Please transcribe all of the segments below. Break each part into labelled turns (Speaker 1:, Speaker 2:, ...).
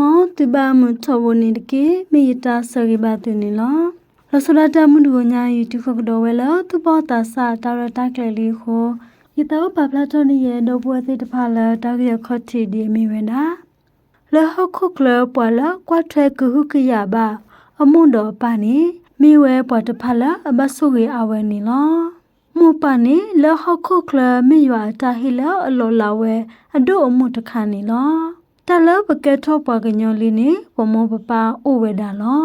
Speaker 1: မောတူပါမထဝနေတကေမေယတာဆရိပါတူနေလောလဆရတာမှုဒူညာယူတူခကတော့ဝဲလောသူပေါ်တာစာတာရတာကလေးလေးကိုယတောပပလာတော်နေရဲ့တော့ပွဲသေးတဖလာတာရခတ်တီဒီမိဝဲနာလဟခုကလပွာလကွာထွဲကူဟုကရပါအမွန်တော်ပါနေမိဝဲပွားတဖလာအဘဆုရေအဝဲနေလောမူပါနေလဟခုကလမိရွာတာဟီလအလောလာဝဲအဒို့အမှုတခါနေလော တလပကဲထောပွားကညောလီနေပမောပပအိုဝဲတာလော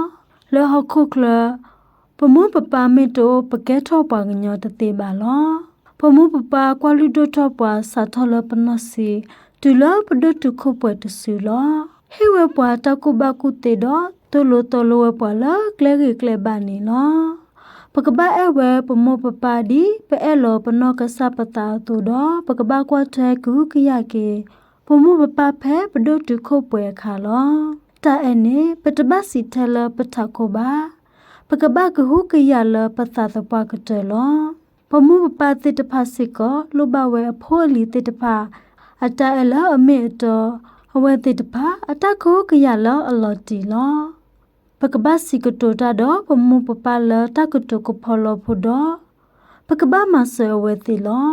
Speaker 1: လဟခုကလပမောပပမေတိုပကဲထောပွားကညောတသေးပါလောပမောပပကွာလူဒိုထောပွားစာထောလပနစီတူလပဒတုခုပွားတဆူလောဟေဝပွားတကုဘကုတေတော့တူလိုတော်လိုပွားလကလဲကလဲပါနေလောပကဘာအဝဲပမောပပဒီပဲအဲ့လောပနောကဆပတာတူတော့ပကဘာကွာထဲကူကရကေ ပမှုပပဖဲပဒုတုခုပွဲခါလောတာအနေပတဘစီထလပထခုပါပကဘာကဟုကရလပသသပကတလောပမှုပပတိတဖစစ်ကောလူဘဝဲအဖိုးလီတိတဖအတအလအမေတော်အဝဲတိတဖအတခုကရလအလော်တီလောပကဘာစီကတိုတာတော့ပမှုပပလတကတုကဖော်လို့ဖို့တော့ပကဘာမဆွေဝဲတိလော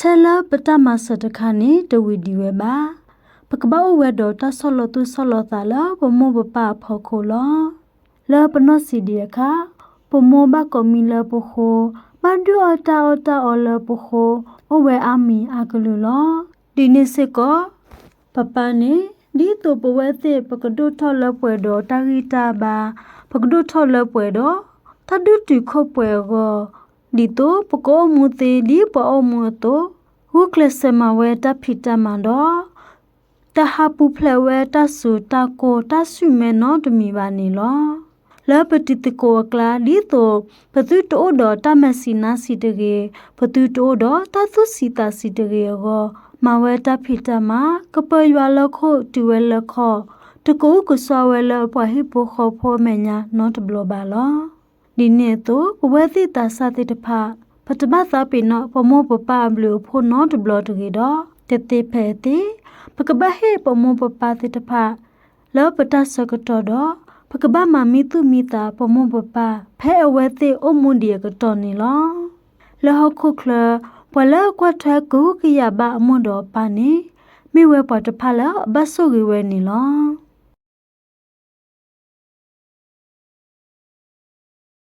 Speaker 1: ထဲလပတမဆတခါနေတဝီဒီဝဲပါပကပောဝဲတော့တဆောလတုဆောလတာလပမောပပဖောခိုလောလပနစီဒီအခါပမောဘကမီလပခိုမဒူအတာအတာအလပခိုအဝဲအမီအကလူလောဒီနေစစ်ကောပပနေဒီတုပဝဲသစ်ပကဒုထောလပွဲတော့တာဂီတာပါပကဒုထောလပွဲတော့သဒုတိခုတ်ပွဲကော ဒီတိုပကောမူသေးဒီပေါ်မူတိုဟုကလစမဝဲတဖိတမန်တော့တဟပူဖလဝဲတဆူတကိုတဆုမဲနော်တမီပါနေလောလပတိတကိုကလာဒီတိုပသူတိုတော့တမစီနာစီတကေပသူတိုတော့တသုစီတာစီတကေရောမဝဲတဖိတမကပရွာလခုတူဝဲလခောတကူကဆဝဲလပွားဟိပိုခောဖောမညာနော့တဘလပါလော ဒီနေ့တော့ဘဝတိတာစတိတဖပတမသာပိနောပမောပပအဘလူဖိုနောတဘလတကေတော့တတိဖဲတိပကဘဟေပမောပပတိတဖလောပတဆကတော်တော့ပကဘမမီတုမီတာပမောပပဖဲအဝဲတိအမွန်ဒီကတော်နေလောလောခုခလပလကွတ်ထကူကရဘအမွန်တော်ပါနေမိဝဲပတဖလာဘဆုကေဝဲနေလော